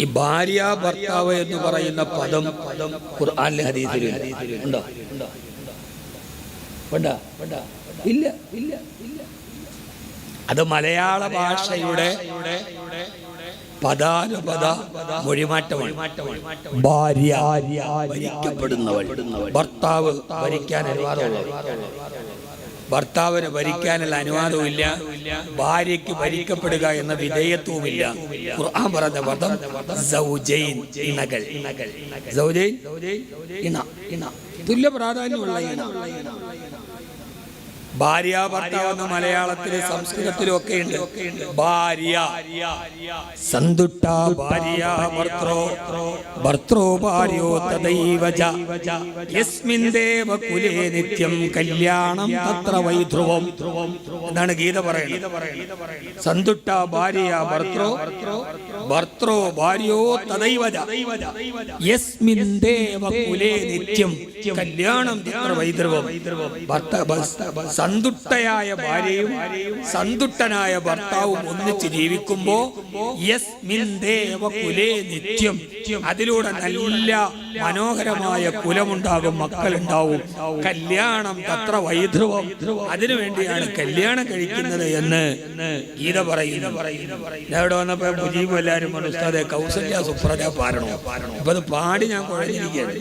ഈ ഭാര്യ ഭർത്താവ് എന്ന് പറയുന്ന പദം പദം ഖുർആാനിലെ ഹദീസിൽ ഉണ്ടോ? ഉണ്ടോ? ഇല്ല. ഇല്ല അത് മലയാള ഭാഷയുടെ പദാനുപദ മൊഴിമാറ്റമാണ്. ഭാര്യ ഭർത്താവ് ഭരിക്കാൻ അനുവാദമുള്ളവർ ഭർത്താവിന് ഭരിക്കാനുള്ള അനുവാദവുമില്ല ഭാര്യയ്ക്ക് ഭരിക്കപ്പെടുക എന്ന വിധേയത്വവുമില്ല. ഖുർആൻ പറഞ്ഞ പദം തുല്യ പ്രാധാന്യമുള്ള ഇണ. ഭാര്യ ഭർത്താവ് മലയാളത്തിലും മലയാളത്തിൽ സംസ്കൃതത്തിലും ഒക്കെ ഉണ്ട്. ഭാര്യ. സന്തുട്ട ഭാര്യ ഭർത്രോ ഭർത്രോ ഭാര്യോ തദൈവജ. യസ്മിൻ ദേവ കുലേ നിത്യം കല്യാണം തത്ര വൈധ്രുവം. എന്നാണ് ഗീത പറയുന്നത്? സന്തുട്ട ഭാര്യ ഭർത്രോ ഭർത്രോ ഭാര്യോ തദൈവജ. യസ്മിൻ ദേവ കുലേ നിത്യം കല്യാണം ഭർത്ത സന്തുഷ്ടയായ ഭാര്യയും സന്തുഷ്ടനായ ഭർത്താവും ഒന്നിച്ച് ജീവിക്കുമ്പോ യസ്മിൻ ദേവ കുലേ നിത്യം അതിലൂടെ നല്ല മനോഹരമായ കുലമുണ്ടാകും മക്കളുണ്ടാവും. കല്യാണം തത്ര വൈധ്രുവം അതിനു വേണ്ടിയാണ് കല്യാണം കഴിക്കുന്നത് എന്ന് ഗീത പറയുന്നു. ഇവിടെ വന്നപ്പോ മുജീബ് എല്ലാവരും പറഞ്ഞു ഉസ്താദെ കൗസല്യ സുപ്രജ പാരണോ അപ്പൊ അത് പാടി ഞാൻ കുഴഞ്ഞിരിക്കുകയാണ്.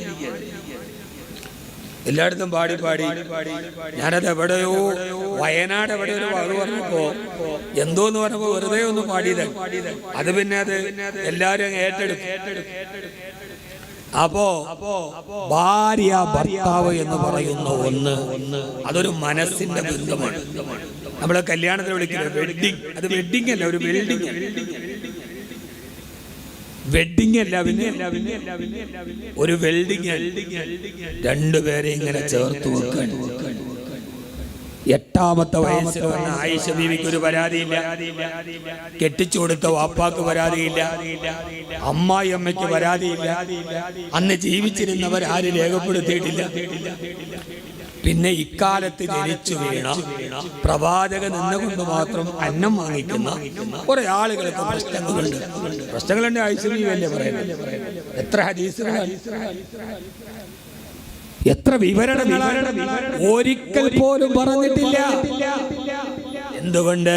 എല്ലായിടത്തും പാടി പാടി. ഞാനത് എവിടെയോ വയനാട് എവിടെ ഒരു അത് പറഞ്ഞപ്പോ എന്തോന്ന് പറഞ്ഞപ്പോ വെറുതെ ഒന്ന് പാടിയത്. അത് പിന്നെ അത് എല്ലാരും ഏറ്റെടുത്തു. അപ്പോ ഭാര്യ ഭർത്താവ് എന്ന് പറയുന്ന ഒന്ന് അതൊരു മനസ്സിന്റെ ബന്ധമാണ്. നമ്മളെ കല്യാണത്തിന് വിളിക്കുന്നത് വെഡിങ് അത് വെഡിങ് അല്ല ഒരു ബിൽഡിങ് വെൽഡിങ് വെഡിങ് അല്ല ഒരു വെൽഡിങ് രണ്ടുപേരെ ഇങ്ങനെ ചേർത്ത് എട്ടാമത്തെ വയസ്സിൽ വന്ന ആയിഷ ബീവിക്ക് ഒരു പരാതിയില്ല. കെട്ടിച്ചു കൊടുത്ത വാപ്പാക്ക് പരാതിയില്ല. അമ്മായി അമ്മയ്ക്ക് പരാതിയില്ല. അന്ന് ജീവിച്ചിരുന്നവർ ആര് രേഖപ്പെടുത്തിയിട്ടില്ല. പിന്നെ ഇക്കാലത്ത് ജനിച്ചു വീണ പ്രവാചക നിന്നുകൊണ്ട് മാത്രം അന്നം വാങ്ങിക്കുന്ന കുറെ ആളുകൾക്ക് പ്രശ്നങ്ങളുണ്ട്. പ്രശ്നങ്ങളുണ്ട് ഐശ്വര്യല്ലേ പറയുന്നത്? എത്ര ഹദീസുകളാണ്? എത്ര വിവരണങ്ങളാണ്? ഒരിക്കൽ പോലും പറഞ്ഞിട്ടില്ല. എന്തുകൊണ്ട്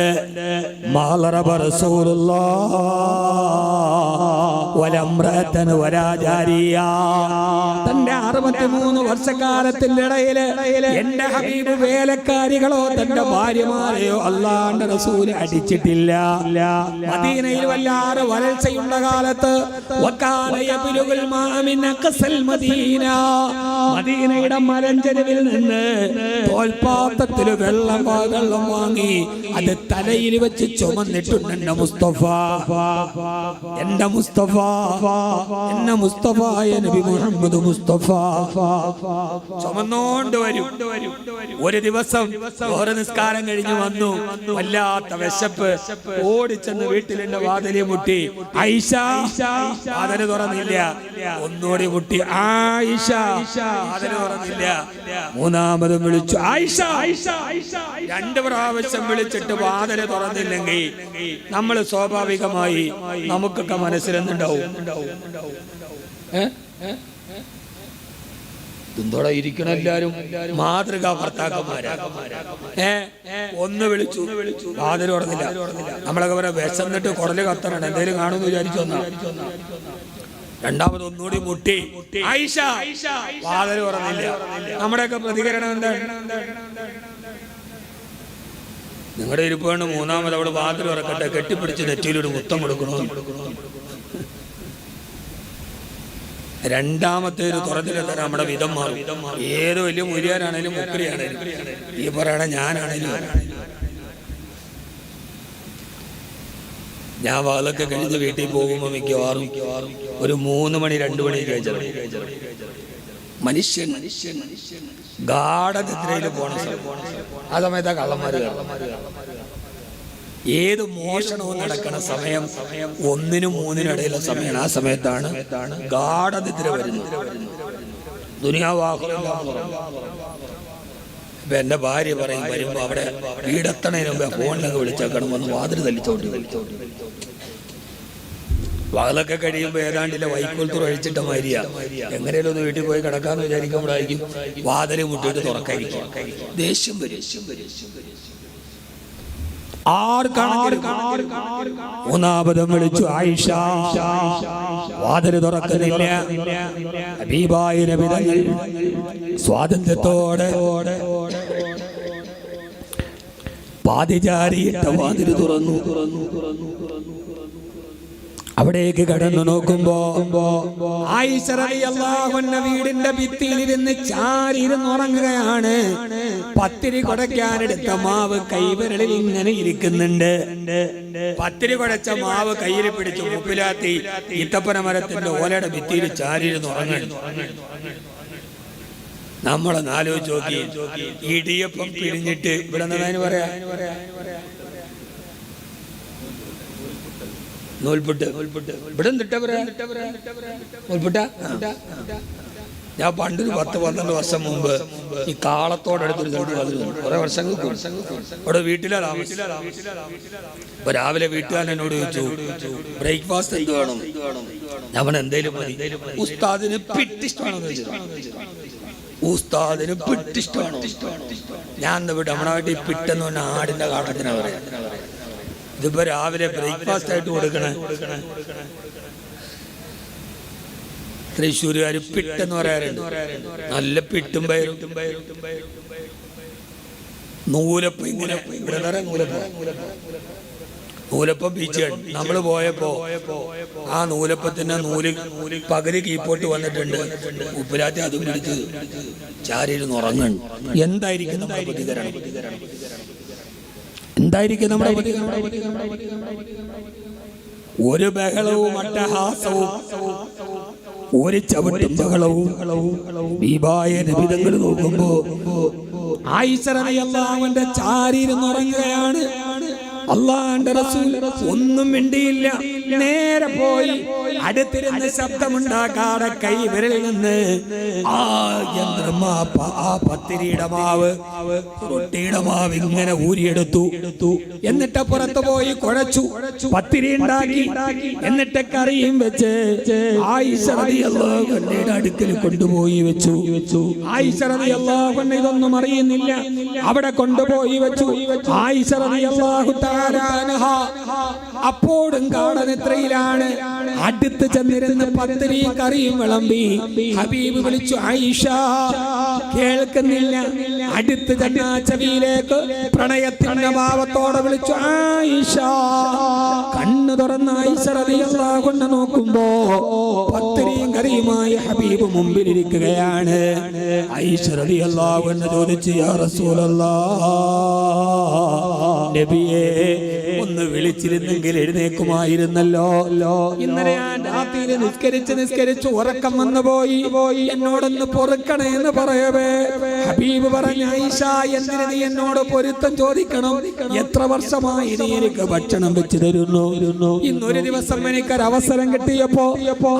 വലംറതൻ വരാജാരിയ. തന്റെ അറുപത്തിമൂന്ന് വർഷക്കാലത്തിന്റെ ഇടയിൽ എന്റെ ഹബീബ് വേലക്കാരികളോ തന്റെ ഭാര്യമാരെയോ അല്ലാണ്ട് റസൂൽ അടിച്ചിട്ടില്ല. മദീനയിൽ വല്ലാതെ വരൾച്ചയുള്ള കാലത്ത് മദീനയുടെ മലഞ്ചെരുവിൽ നിന്ന് തോൽപാത്രത്തിൽ വെള്ളം വെള്ളം വാങ്ങി അത് തലയിൽ വെച്ച് ചുമന്നിട്ടുണ്ട് എന്റെ മുസ്തഫ. എന്റെ മുസ്തഫ. എന്നെ മുസ്തഫ നബി മുഹമ്മദ് മുസ്തഫ. ചുമന്നോണ്ട് വരും. ഒരു ദിവസം ഓരോ നിസ്കാരം കഴിഞ്ഞ് വന്നു. വല്ലാത്ത വിശപ്പ്. ഓടിച്ചെന്ന് എന്റെ വാതിലെ മുട്ടി. ഐഷ തുറന്നില്ല. ഒന്നുകൂടി മുട്ടി. ആയിഷ വാതിൽ തുറന്നില്ല. മൂന്നാമതും വിളിച്ചു. രണ്ട് പ്രാവശ്യം വിളിച്ചിട്ട് വാതിൽ തുറന്നില്ലെങ്കിൽ നമ്മൾ സ്വാഭാവികമായി നമുക്കൊക്കെ മനസ്സിലെന്നുണ്ടാവും ഏ? എന്തോടെ ഇരിക്കണ എല്ലാരും മാതൃകാ ഭർത്താക്കന്മാരാ ഏ? ഒന്ന് വിളിച്ചു. വാതിൽ ഉറന്നില്ല നമ്മളൊക്കെ പറയാം വിശന്നിട്ട് കുടൽ കത്തണം. എന്തേലും കാണുമെന്ന് വിചാരിച്ചു രണ്ടാമത് ഒന്നുകൂടി മുട്ടി. ആയിഷ വാതിൽ ഉറന്നില്ല നമ്മുടെയൊക്കെ പ്രതികരണം എന്താണ്? നിങ്ങളുടെ ഇരിപ്പാണ് മൂന്നാമത് അവിടെ വാതിൽ ഉറക്കട്ടെ കെട്ടിപ്പിടിച്ച് നെറ്റിയിലൊരു മുത്തം കൊടുക്കണോ രണ്ടാമത്തെ ഒരു തുറത്തിലെത്താൻ നമ്മുടെ വിധം മാറും. ഏത് വലിയ മുരിയാനാണേലും മുക്രിയാണേലും. ഈ പറയണ ഞാനാണേലും. ഞാൻ വാതൊക്കെ കഴിഞ്ഞ് വീട്ടിൽ പോകുമ്പോൾ മിക്കവാറും ഒരു മൂന്ന് മണി രണ്ടു മണി കഴിച്ചത് മനുഷ്യൻ മനുഷ്യൻ ഗാഠനിദ്രയിൽ പോണ ആ സമയത്താ കള്ളന്മാര് കള്ളന്മാര് ഏത് മോഷണവും നടക്കണ സമയം ഒന്നിനും മൂന്നിനും ഇടയിലുള്ള സമയം ആ സമയത്താണ് ഗാഠനിദ്ര വരുന്നത്. ദുനിയാവാഹുറം ഇപ്പൊ എന്റെ ഭാര്യ പറയും വരുമ്പോ അവിടെ വീടെത്തണതിന് മുമ്പേ ഫോണിലൊക്കെ വിളിച്ചേക്കണം വന്ന് വാതിൽ തല്ലിച്ചോട്ടി തല്ലിച്ചോട്ടി വകലൊക്കെ കഴിയുമ്പോൾ ഏതാണ്ടില്ല വൈക്കോൽത്തൂർ ഒഴിച്ചിട്ട മാരിയ എങ്ങനെയാലും ഒന്ന് വീട്ടിൽ പോയി കിടക്കാന്ന് വിചാരിക്കുമ്പോഴായിരിക്കും വാതിൽ മുട്ടിട്ട് തുറക്കായിരിക്കും. ദേഷ്യം വരും. മൂന്നാമതും വിളിച്ചു ആയിഷ വാതിൽ തുറക്കുന്നില്ല. ദീപായിര വിധങ്ങൾ സ്വാതന്ത്ര്യത്തോടെ പാതിചാരിയിട്ട വാതിൽ തുറന്നു. അവിടേക്ക് കടന്നു നോക്കുമ്പോ വീടിന്റെ ഭിത്തിയിലിരുന്ന് ചാരിയിരുന്ന് ഉറങ്ങുകയാണ്. പത്തിരി കുടയ്ക്കാനെടുത്ത മാവ് കൈവിരലിൽ ഇങ്ങനെ ഇരിക്കുന്നുണ്ട്. പത്തിരി കൊടച്ച മാവ് കയ്യിൽ പിടിച്ച് മുപ്പിലാത്തി ഇത്തപ്പന മരത്തിന്റെ ഓലയുടെ ഭിത്തിയിൽ ചാരിയിരുന്ന് ഉറങ്ങണം നമ്മളൊന്ന് നാലോ നോക്കി. ഇടിയപ്പം പിരിഞ്ഞിട്ട് ഇവിടെ നിന്ന് പറയാ? നൂൽപുട്ട് ഇവിടെ നിട്ട നൂൽപുട്ട? ഞാൻ പണ്ടൊരു പത്ത് പന്ത്രണ്ട് വർഷം മുമ്പ് ഈ കാളത്തോടടുത്തൊരു തൊഴിൽ വന്നിരുന്നു. കുറെ വർഷങ്ങൾക്ക്. അവിടെ വീട്ടിലാ അപ്പൊ രാവിലെ വീട്ടുകാരൻ എന്നോട് ചോദിച്ചു ബ്രേക്ക്ഫാസ്റ്റ് എന്ത് വേണം? ഞാൻ പറഞ്ഞ എന്തേലും മതി. ഉസ്താദിന് പിട്ടിഷ്ടമാണെന്ന് ചോദിച്ചു ഉസ്താദിന് പിട്ടിഷ്ടമാണോ ഞാൻ എന്താ വിട്ട് നമ്മുടെ നാട്ടിൽ പിട്ടെന്ന് പറഞ്ഞ ആടിന്റെ കാട്ടത്തിനാ പറയാം ഇതിപ്പോ രാവിലെ ബ്രേക്ക്ഫാസ്റ്റ് ആയിട്ട് കൊടുക്കണേ. തൃശ്ശൂരുകാർ പിട്ടെന്ന് പറയാറുണ്ട്. നല്ല പിട്ടും പയറും. നൂലപ്പം ഇങ്ങനെ ഇവിടെ നൂലപ്പം. നൂലപ്പം നമ്മൾ പോയപ്പോ ആ നൂലപ്പത്തിന്റെ നൂൽ പകുതി കീപ്പോട്ട് വന്നിട്ടുണ്ട്. ഉപ്പിലാറ്റി അതും പിടിച്ച് ചാരിയിൽ ഉറങ്ങുന്നു എന്തായിരിക്കും പ്രതികരണം? എന്തായിരിക്കും നമ്മുടെ ഒരു ബഹളവും അട്ടഹാസവും ഒരു ചവിട്ടും ബഹളവും ദീപായ നിബിധങ്ങൾ നോക്കുമ്പോ ആയിസറയല്ലാവന്റെ ചാരിയിരുന്നുറങ്ങുകയാണ് അള്ളാന്റെ റസൂൽ ഒന്നും മിണ്ടിയില്ല. നേരെ പോയി അടുത്തിരുന്ന് ശബ്ദമുണ്ടാക്കാതെ കൈ വിരലിൽ നിന്ന് ആ യന്ത്രമാ ആ പത്തിരിയുടെ മാവ് റൊട്ടിയുടെ മാവ് ഇങ്ങനെ ഊരിയെടുത്തു. എന്നിട്ട് പുറത്ത് പോയി കുഴച്ചു. പത്തിരി ഉണ്ടാക്കി. എന്നിട്ട് കറിയും വെച്ച് ആയിഷ റളിയല്ലാഹുവിന്റെ അടുക്കൽ കൊണ്ടുപോയി വെച്ചു. വെച്ചു ആയിഷ റളിയല്ലാഹു ഇതൊന്നും അറിയുന്നില്ല. അവിടെ കൊണ്ടുപോയി വെച്ചു. ആയിഷ താരാനഹ അപ്പോഴും കാടനിത്രയിലാണ് അടുത്ത് ചെന്നിരുന്ന് പത്തിരി കറിയും വിളമ്പി ഹബീബ് വിളിച്ചു ആയിഷ കേൾക്കുന്നില്ല. അടുത്ത് ചെന്ന ചെവിയിലേക്ക് പ്രണയത്തിന്റെ ഭാവത്തോടെ വിളിച്ചു ആയിഷ കണ്ണു തുറന്ന ആയിഷ നോക്കുമ്പോ? പത്തിരിയും കറിയുമായി ഹബീബ് മുമ്പിലിരിക്കുകയാണ്. ആയിഷ ചോദിച്ചു യാ റസൂലല്ലാഹ് നബിയേ ഒന്ന് വിളിച്ചിരുന്നെങ്കിൽ എഴുന്നേക്കുമായിരുന്നല്ലോ ഇന്നലെ ഞാൻ രാത്രിയിൽ നിസ്കരിച്ച് നിസ്കരിച്ച് ഉറക്കം വന്നു പോയി. പോയി എന്നോടൊന്ന് പൊറുക്കണേ എന്ന് പറയവേ. ഹബീബ് പറഞ്ഞ ഐഷ എന്തിനു നീ എന്നോട് പൊരുത്തം ചോദിക്കണം? എത്ര വർഷമായി നീ എനിക്ക് ഭക്ഷണം വെച്ച് തരുന്നു? ഇന്നൊരു ദിവസം എനിക്കൊരു അവസരം കിട്ടിയപ്പോ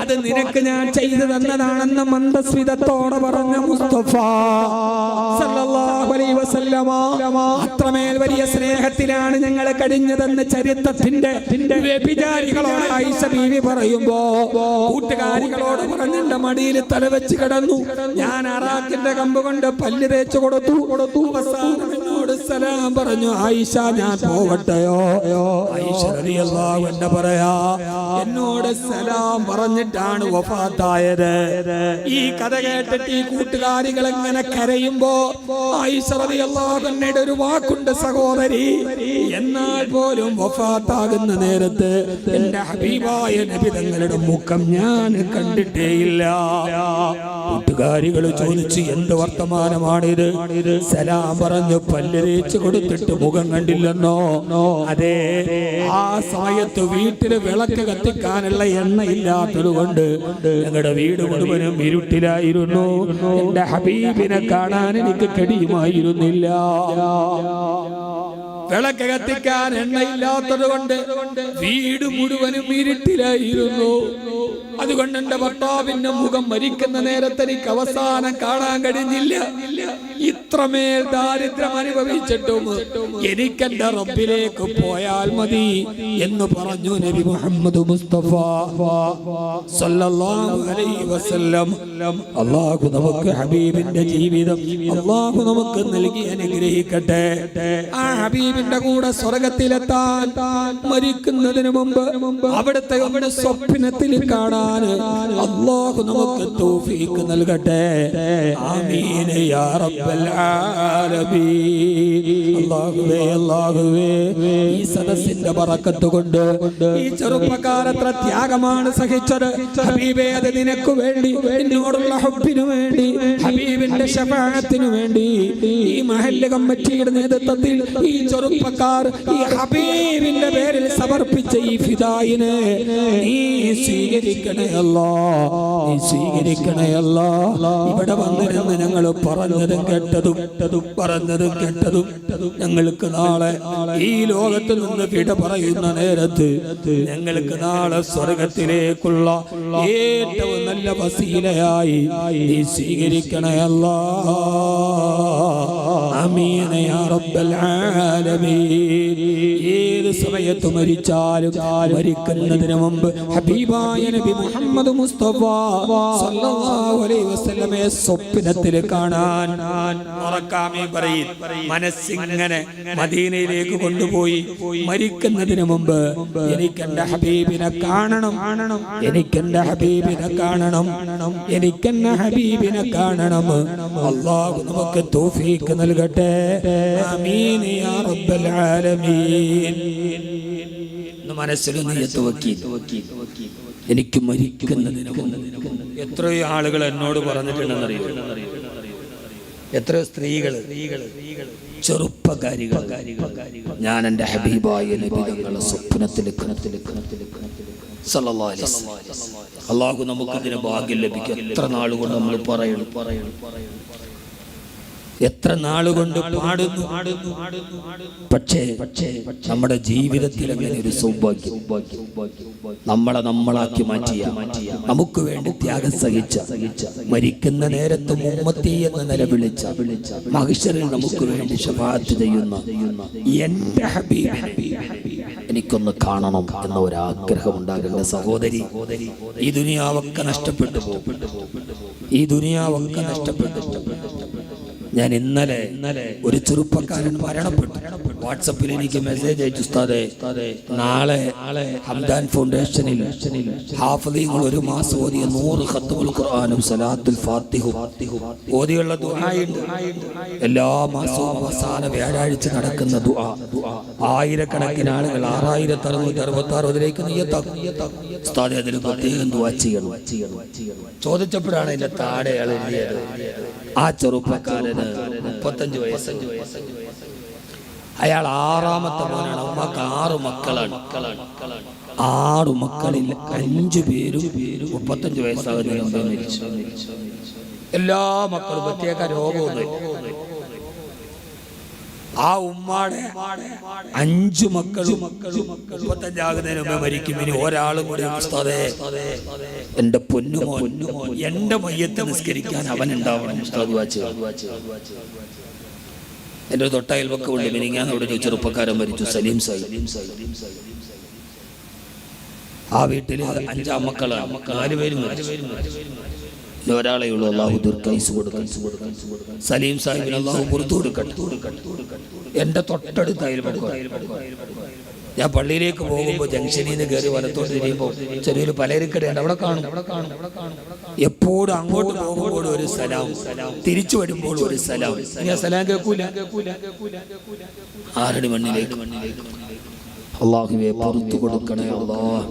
അത് നിനക്ക് ഞാൻ ചെയ്തു തന്നതാണെന്ന് മന്ദസ്മിതത്തോടെ പറഞ്ഞ മുസ്തഫ. അത്രമേൽ വലിയ സ്നേഹത്തിലാണ് ഞങ്ങളെ കഴിഞ്ഞതെന്ന് ചരിത്രത്തിന്റെ വ്യഭിചാരികളോട് ഐഷ ബീവി പറയുമ്പോ കൂട്ടുകാരികളോട് പറഞ്ഞിട്ട് മടിയിൽ തലവെച്ച് കിടന്നു. ഞാൻ അറാക്കിന്റെ കമ്പ് കൊണ്ട് പല്ല് തേച്ചു കൊടുത്തു. കൊടുത്തു. അവസാനം സലാം പറഞ്ഞു ആയിഷ ഞാൻ പോവട്ടെയോ ആയിഷ റളിയല്ലാഹു അൻഹ പറയാ എന്നോട് സലാം പറഞ്ഞിട്ടാണ് വഫാത്തായത്. ഈ കഥ കേട്ടിട്ട് ഈ കൂട്ടുകാരികൾ എങ്ങനെ കരയുമ്പോ ആയിഷ റളിയല്ലാഹു ഒരു വാക്കുണ്ട് സഹോദരി എന്നാൽ പോലും വഫാത്താകുന്ന നേരത്ത് എന്റെ ഹബീബായ നബി തങ്ങളുടെ മുഖം ഞാൻ കണ്ടിട്ടേയില്ല കൂട്ടുകാരികൾ ചോദിച്ചു എന്ത് വർത്തമാനമാണിത്? സലാം പറഞ്ഞു പല്ല് തേച്ച് കൊടുത്തിട്ട് മുഖം കണ്ടില്ലെന്നോ? അതെ. ആ സമയത്ത് വീട്ടിൽ വിളക്ക് കത്തിക്കാനുള്ള എണ്ണ ഇല്ലാത്തത് കൊണ്ട് ഞങ്ങളുടെ വീട് മുഴുവനും ഇരുട്ടിലായിരുന്നു. എന്റെ ഹബീബിനെ കാണാൻ എനിക്ക് കഴിയുമായിരുന്നില്ല വിളക്ക് കത്തിക്കാൻ എണ്ണയില്ലാത്തത് കൊണ്ട് വീട് മുഴുവനും ഇരുട്ടിലായിരുന്നു. അതുകൊണ്ട് എന്റെ ഭർത്താവിന്റെ മുഖം മരിക്കുന്ന നേരത്തെ എനിക്ക് അവസാനം കാണാൻ കഴിഞ്ഞില്ല. ഇത്രമേൽ ദാരിദ്ര്യം അനുഭവിച്ചിട്ടും എനിക്കെന്റെ റബ്ബിലേക്ക് പോയാൽ മതി എന്ന് പറഞ്ഞു നബി മുഹമ്മദ് മുസ്തഫ അള്ളാഹു നമുക്ക് ഹബീബിന്റെ ജീവിതം അള്ളാഹു നമുക്ക് നൽകി അനുഗ്രഹിക്കട്ടെ. ആ ഹബീബിന്റെ കൂടെ സ്വർഗത്തിലെത്താൻ മരിക്കുന്നതിന് മുമ്പ് അവിടുത്തെ ഒന്ന് സ്വപ്നത്തിൽ കാണാൻ അള്ളാഹു നമുക്ക് തൗഫീക്ക് നൽകട്ടെ. ആമീൻ യാ റബ്ബൽ ആലമീൻ. അല്ലാഹുവേ അല്ലാഹുവേ ഈ സദസ്സിന്റെ ബറക്കത്ത് കൊണ്ട് ഈ ചെറുപ്പക്കാരത്ര ത്യാഗമാണ് സഹിച്ചത്. ഹബീബേ അത് നിനക്ക് വേണ്ടി എന്നോടുള്ള ഹബ്ബിനു വേണ്ടി ഹബീബിന്റെ ശഫാഅത്തിനു വേണ്ടി ഈ മഹല്ല് കമ്മിറ്റിയുടെ നേതൃത്വത്തിൽ ഈ ചെറുപ്പക്കാർ ഈ ഹബീബിന്റെ പേരിൽ സമർപ്പിച്ച ഈ ഫിദായിനെ നീ സ്വീകരിക്കണേ. നീ സ്വീകരിക്കണേ അല്ലാ ഇവിടെ വന്നിരുന്ന് ഞങ്ങൾ പറഞ്ഞതും കേട്ടതും പറഞ്ഞതും കേട്ടതും. ഞങ്ങൾക്ക് നാളെ ഈ ലോകത്തിൽ നിന്ന് വിട പറയുന്ന നേരത്ത് ഞങ്ങൾക്ക് നാളെ സ്വർഗത്തിലേക്കുള്ള ഏറ്റവും നല്ല വസീലയായി നീ സ്വീകരിക്കണേ അല്ലാ ആമീൻ യാ റബ്ബൽ ആലമീൻ. ഏത് സമയത്ത് മരിച്ചാലും മരിക്കുന്നതിന് മുമ്പ് ഹബീബായ നബി മുഹമ്മദ് മുസ്തഫ സല്ലല്ലാഹു അലൈഹി വസല്ലമയെ സ്വപ്നത്തിൽ കാണാൻ പറയും. മനസ്സിങ്ങനെ മദീനയിലേക്ക് കൊണ്ടുപോയി മരിക്കുന്നതിന് മുമ്പ് എനിക്ക് എന്റെ ഹബീബിനെ കാണണം. എനിക്ക് എന്റെ ഹബീബിനെ കാണണം. എനിക്ക് ഹബീബിനെ കാണണം. അള്ളാഹു നമുക്ക് തൗഫീക്ക് നൽകട്ടെ. ആമീൻ യാ റബ്ബൽ ആലമീൻ. മനസ്സിൽ നീയത്ത് വെക്കി. എനിക്ക് മരിക്കുന്നതിന് എത്രയോ ആളുകൾ എന്നോട് പറഞ്ഞിട്ടുണ്ടെന്നറിയോ? എത്രയോ സ്ത്രീകൾ ചെറുപ്പകാരികൾ ഞാൻ എന്റെ ഹബീബായ നബിതങ്ങളെ സ്വപ്നത്തിൽ അള്ളാഹു നമുക്ക് ഇതിന് ഭാഗ്യം ലഭിക്കും. എത്ര നാളുകൊണ്ട് നമ്മൾ പറയണം പറയണം? എത്ര നാളുകൊണ്ട് പാടുന്നു? പക്ഷേ നമ്മുടെ ജീവിതത്തിൽ ഒരു സൗഭാഗ്യം നമ്മളെ നമ്മളാക്കി മാറ്റിയ നമുക്ക് വേണ്ടി ത്യാഗം സഹിച്ച മരിക്കുന്ന നേരത്ത് മുമ്മത്തി വിളിച്ച നിലവിളിച്ച മഹിഷറിൽ നമുക്ക് വേണ്ടി ശപാത്ത് ചെയ്യുന്ന എന്റെ എനിക്കൊന്ന് കാണണം എന്ന ഒരു ആഗ്രഹം ഉണ്ടാകുന്ന സഹോദരി. ഈ ദുനിയാവൊക്കെ നഷ്ടപ്പെട്ടു പോകും. ഈ ദുനിയാവൊക്കെ നഷ്ടപ്പെട്ടു ഞാൻ ഇന്നലെ ഇന്നലെ ഒരു ചെറുപ്പക്കാരൻ മരണപ്പെട്ടു. വാട്സപ്പിൽ എനിക്ക് മെസ്സേജ് അയച്ചു നാളെ ഹംദാൻ ഫൗണ്ടേഷനിൽ ഹാഫലീങ്ങൾ ഒരു മാസം ഓതിയ നൂറ് ഖത്തുൽ ഖുർആനും സലാത്തുൽ ഫാത്തിഹും ഓതിയുള്ള ദുആയുണ്ട്. എല്ലാ മാസവും അവസാന വ്യാഴാഴ്ച നടക്കുന്ന ദുആ. ആയിരക്കണക്കിന് ആളുകൾ ആറായിരത്തി അറുന്നൂറ്റി അറുപത്തി ആറ് അതിലേക്ക് ദുആ ചെയ്യണം. ചോദിച്ചപ്പോഴാണ് എന്റെ താഴെ എഴുതിയത്. ആ ചെറുപ്പക്കാരന് മുപ്പത്തഞ്ച് വയസ്സ്. അയാൾ ആറാമത്തെ മോനാണ്. ഉമ്മക്ക് ആറ് മക്കളാണ്. ആറു മക്കളിൽ അഞ്ചു പേരും മുപ്പത്തഞ്ച് വയസ്സാകുന്ന മരിച്ചു. എല്ലാ മക്കളും പ്രത്യേക രോഗമൊന്നും ആ ഉമ്മാടെ അഞ്ചു മക്കളും മുപ്പത്തഞ്ചാകുന്നതിന് മുമ്പ് മരിക്കും. ഇനി ഒരാളും കൂടി ഉസ്താദേ എന്റെ പൊന്നുമോ എന്റെ മയ്യത്തെ നിസ്കരിക്കാൻ അവൻ ഉണ്ടാവണം ഉസ്താദ് വാച്ച്. എന്റെ ഇനി മിനിങ്ങാൻ അവിടെ ചെറുപ്പക്കാരൻ മരിച്ചു സലീം സായി. ആ വീട്ടിൽ അഞ്ചാം മക്കളാണ്. നാല് പേരും ഒരാളെ ഉള്ളൂ സലീം സാഹിബിന് അള്ളാഹു കൊടുക്കട്ടെ. എന്റെ തൊട്ടടുത്ത് ഞാൻ പള്ളിയിലേക്ക് പോകുമ്പോൾ ജംഗ്ഷനിൽ നിന്ന് കയറി വലത്തോട്ട് തിരിയുമ്പോൾ ചെറിയൊരു പലചരക്കടയുണ്ട്. അവിടെ കാണും. എപ്പോഴും അങ്ങോട്ട് പോകുമ്പോൾ ഒരു സലാം. തിരിച്ചു വരുമ്പോൾ ഒരു സലാം. ഞാൻ സലാം കേൾക്കൂല? ആറടി മണ്ണിലേക്ക്? അള്ളാഹുവെ പുറത്തു കൊടുക്കണേ അള്ളാഹ്